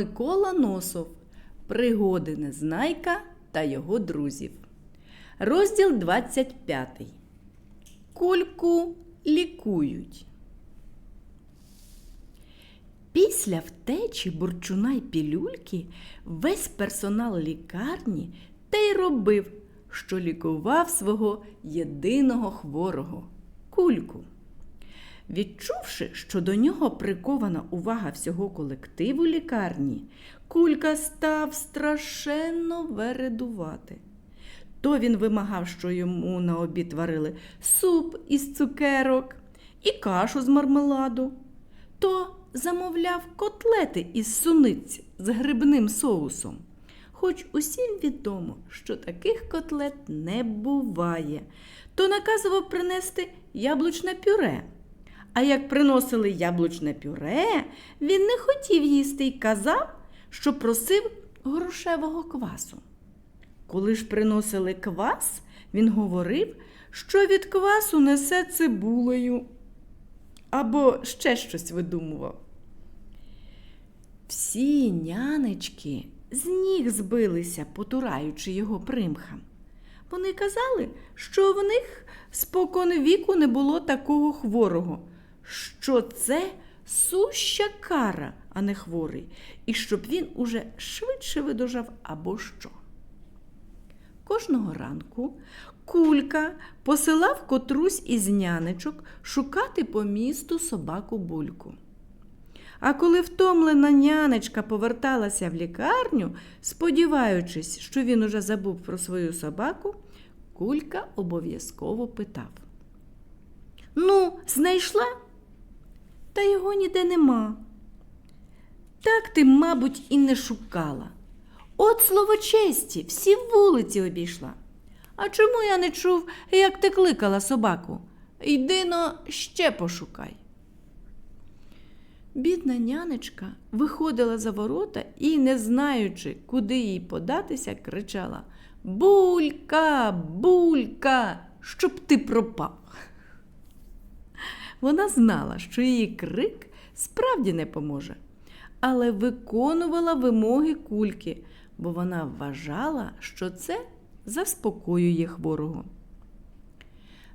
Микола Носов. Пригоди Незнайка та його друзів. Розділ 25. Кульку лікують. Після втечі бурчуна й пілюльки весь персонал лікарні те й робив, що лікував свого єдиного хворого кульку. Відчувши, що до нього прикована увага всього колективу лікарні, кулька став страшенно вередувати. То він вимагав, що йому на обід варили суп із цукерок і кашу з мармеладу, то замовляв котлети із суниць з грибним соусом. Хоч усім відомо, що таких котлет не буває, то наказував принести яблучне пюре. А як приносили яблучне пюре, він не хотів їсти і казав, що просив грушевого квасу. Коли ж приносили квас, він говорив, що від квасу несе цибулею або ще щось видумував. Всі нянечки з ніг збилися, потураючи його примхам. Вони казали, що в них спокон віку не було такого хворого, що це суща кара, а не хворий, і щоб він уже швидше видужав або що. Кожного ранку кулька посилав котрусь із нянечок шукати по місту собаку бульку. А коли втомлена нянечка поверталася в лікарню, сподіваючись, що він уже забув про свою собаку, кулька обов'язково питав. Ну, знайшла? Та його ніде нема. Так ти, мабуть, і не шукала. От слово честі, всі вулиці обійшла. А чому я не чув, як ти кликала собаку? Йди но ще пошукай. Бідна нянечка виходила за ворота і, не знаючи, куди їй податися, кричала Булька, булька, щоб ти пропав. Вона знала, що її крик справді не поможе, але виконувала вимоги кульки, бо вона вважала, що це заспокоює хворого.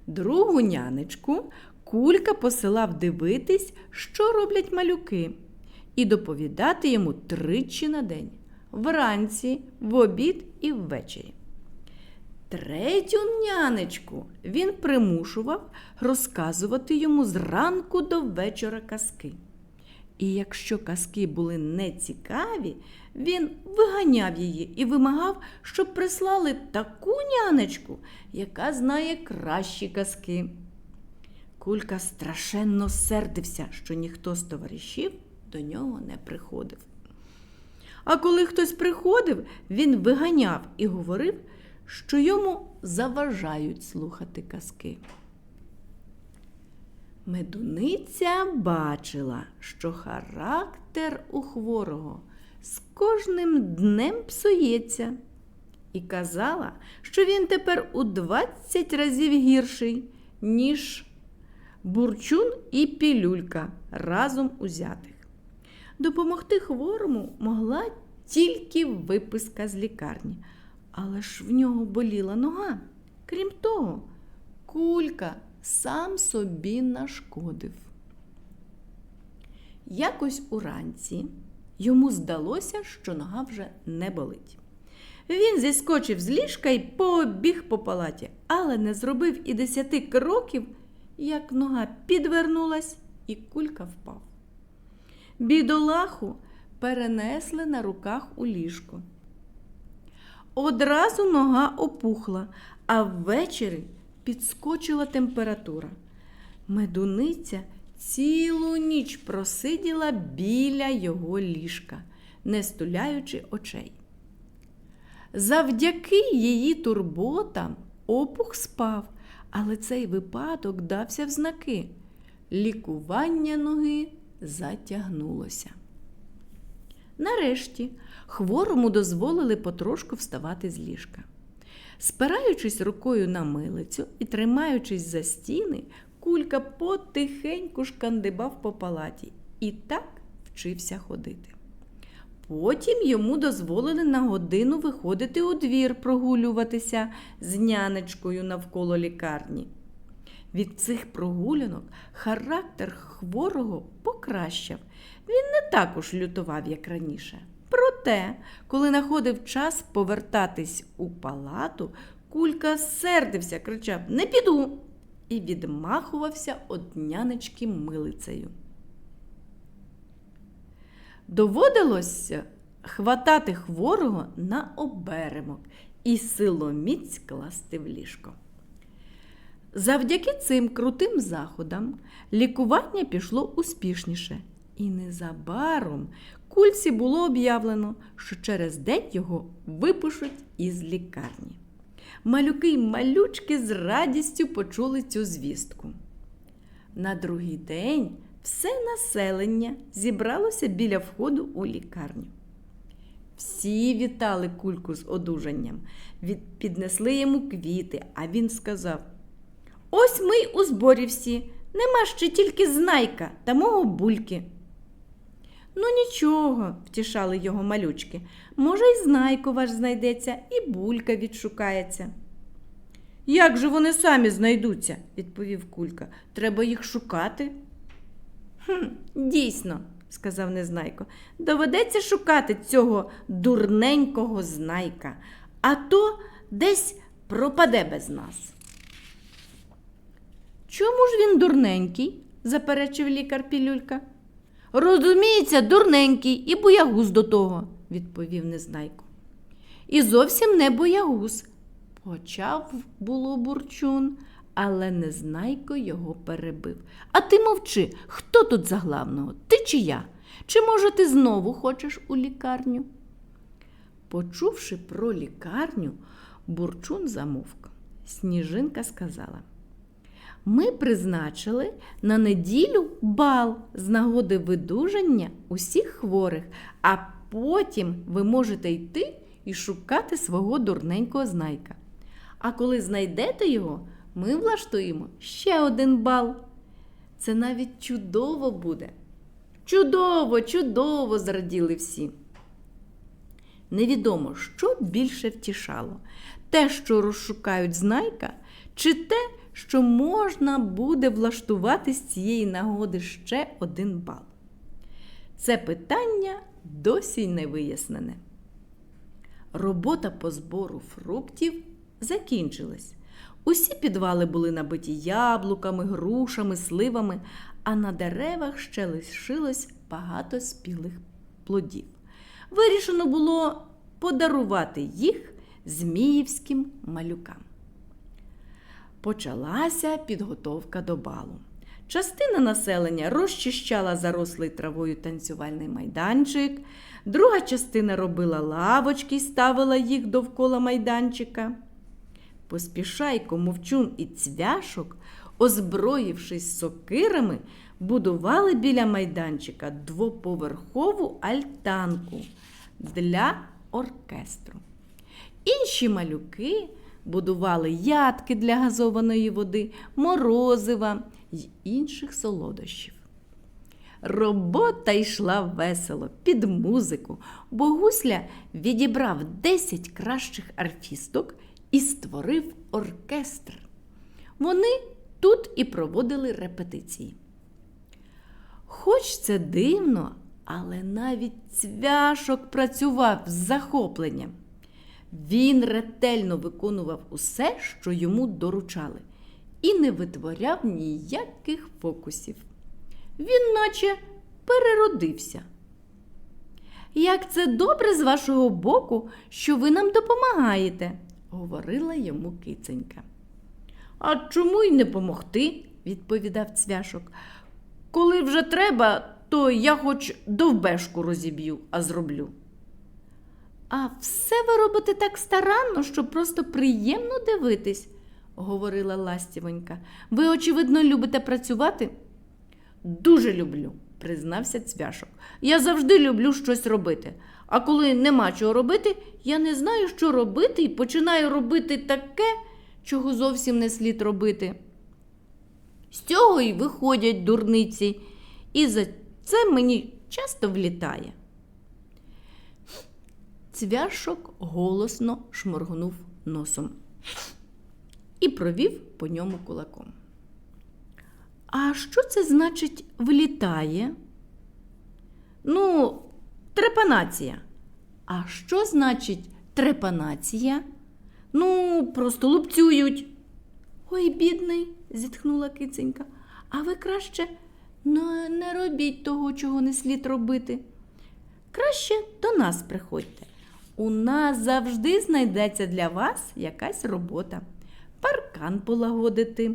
Другу нянечку кулька посилав дивитись, що роблять малюки, і доповідати йому тричі на день вранці, в обід і ввечері. Третю нянечку він примушував розказувати йому зранку до вечора казки. І якщо казки були нецікаві, він виганяв її і вимагав, щоб прислали таку нянечку, яка знає кращі казки. Кулька страшенно сердився, що ніхто з товаришів до нього не приходив. А коли хтось приходив, він виганяв і говорив, що йому заважають слухати казки. Медуниця бачила, що характер у хворого з кожним днем псується, і казала, що він тепер у 20 разів гірший, ніж бурчун і пілюлька разом узятих. Допомогти хворому могла тільки виписка з лікарні, але ж в нього боліла нога. Крім того, кулька сам собі нашкодив. Якось уранці йому здалося, що нога вже не болить. Він зіскочив з ліжка і побіг по палаті, але не зробив і десяти кроків, як нога підвернулась, і кулька впав. Бідолаху перенесли на руках у ліжко. Одразу нога опухла, а ввечері підскочила температура. Медуниця цілу ніч просиділа біля його ліжка, не стуляючи очей. Завдяки її турботам опух спав, але цей випадок дався в знаки. Лікування ноги затягнулося. Нарешті хворому дозволили потрошку вставати з ліжка. Спираючись рукою на милицю і тримаючись за стіни, кулька потихеньку шкандибав по палаті і так вчився ходити. Потім йому дозволили на годину виходити у двір прогулюватися з нянечкою навколо лікарні. Від цих прогулянок характер хворого покращав. Він не так уж лютував, як раніше. Проте, коли находив час повертатись у палату, кулька сердився, кричав Не піду і відмахувався од нянечки милицею. Доводилося хватати хворого на оберемок і силоміць класти в ліжко. Завдяки цим крутим заходам лікування пішло успішніше, і незабаром кульці було об'явлено, що через день його випишуть із лікарні. Малюки й малючки з радістю почули цю звістку. На другий день все населення зібралося біля входу у лікарню. Всі вітали кульку з одужанням, піднесли йому квіти, а він сказав: Ось ми й у зборі всі, нема ще тільки знайка та мого бульки. Ну нічого, втішали його малючки. Може, й знайко ваш знайдеться, і булька відшукається. Як же вони самі знайдуться, відповів кулька. Треба їх шукати. Хм, дійсно, сказав незнайко, доведеться шукати цього дурненького знайка, а то десь пропаде без нас. Чому ж він дурненький? заперечив лікар Пілюлька. Розуміється, дурненький і боягуз до того, відповів незнайко. І зовсім не боягуз. Почав було бурчун, але незнайко його перебив. А ти мовчи, хто тут за главного? Ти чи я? Чи, може, ти знову хочеш у лікарню? Почувши про лікарню, бурчун замовк. Сніжинка сказала. Ми призначили на неділю бал з нагоди видужання усіх хворих, а потім ви можете йти і шукати свого дурненького знайка. А коли знайдете його, ми влаштуємо ще один бал. Це навіть чудово буде. Чудово, чудово, зраділи всі. Невідомо, що більше втішало: те, що розшукають знайка, чи те, що можна буде влаштувати з цієї нагоди ще один бал. Це питання досі не вияснене. Робота по збору фруктів закінчилась. Усі підвали були набиті яблуками, грушами, сливами, а на деревах ще лишилось багато спілих плодів. Вирішено було подарувати їх зміївським малюкам. Почалася підготовка до балу. Частина населення розчищала зарослий травою танцювальний майданчик, друга частина робила лавочки і ставила їх довкола майданчика. Поспішайко, мовчун і цвяшок, озброївшись сокирами, будували біля майданчика двоповерхову альтанку для оркестру. Інші малюки будували ядки для газованої води, морозива й інших солодощів. Робота йшла весело, під музику. Богусля відібрав 10 кращих арфісток і створив оркестр. Вони тут і проводили репетиції. Хоч це дивно, але навіть цвяшок працював з захопленням. Він ретельно виконував усе, що йому доручали, і не витворяв ніяких фокусів. Він наче переродився. Як це добре з вашого боку, що ви нам допомагаєте, говорила йому киценька. А чому й не помогти? відповідав цвяшок. Коли вже треба, то я хоч довбешку розіб'ю, а зроблю. А все ви робите так старанно, що просто приємно дивитись, говорила ластівонька. Ви, очевидно, любите працювати? Дуже люблю, признався цвяшок. Я завжди люблю щось робити. А коли нема чого робити, я не знаю, що робити, і починаю робити таке, чого зовсім не слід робити. З цього й виходять дурниці, і за це мені часто влітає. Цвяшок голосно шморгнув носом і провів по ньому кулаком. А що це значить влітає? Ну, трепанація. А що значить трепанація? Ну, просто лупцюють. Ой, бідний, зітхнула киценька. А ви краще не, робіть того, чого не слід робити. Краще до нас приходьте. У нас завжди знайдеться для вас якась робота. Паркан полагодити,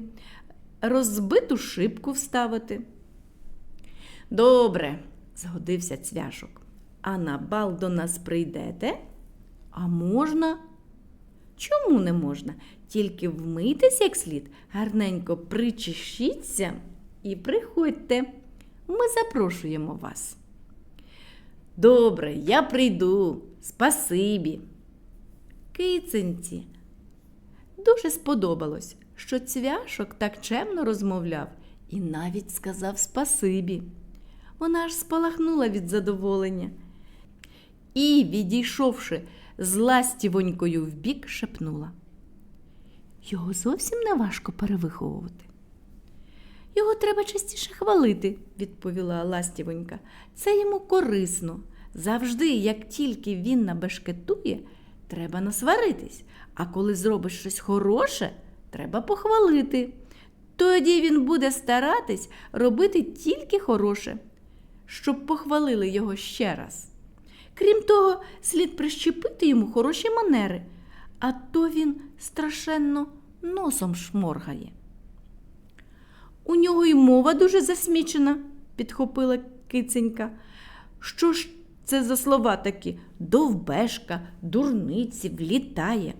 розбиту шибку вставити. Добре, згодився цвяшок. А на бал до нас прийдете? А можна? Чому не можна? Тільки вмийтесь як слід, гарненько причешіться і приходьте. Ми запрошуємо вас. Добре, я прийду. Спасибі. Киценці. Дуже сподобалось, що цвяшок так чемно розмовляв і навіть сказав спасибі. Вона аж спалахнула від задоволення. І, відійшовши з ластівонькою вбік, шепнула. Його зовсім не важко перевиховувати. Його треба частіше хвалити, відповіла ластівонька. Це йому корисно. Завжди, як тільки він набешкетує, треба насваритись, а коли зробиш щось хороше, треба похвалити. Тоді він буде старатись робити тільки хороше, щоб похвалили його ще раз. Крім того, слід прищепити йому хороші манери, а то він страшенно носом шморгає. У нього й мова дуже засмічена, підхопила киценька. Що ж це за слова такі довбешка, дурниці, влітає?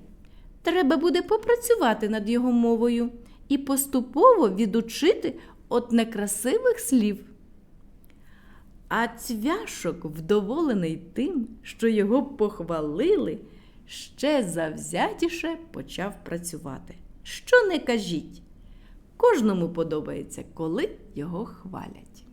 Треба буде попрацювати над його мовою і поступово відучити от некрасивих слів. А цвяшок, вдоволений тим, що його похвалили, ще завзятіше почав працювати. Що не кажіть, кожному подобається, коли його хвалять.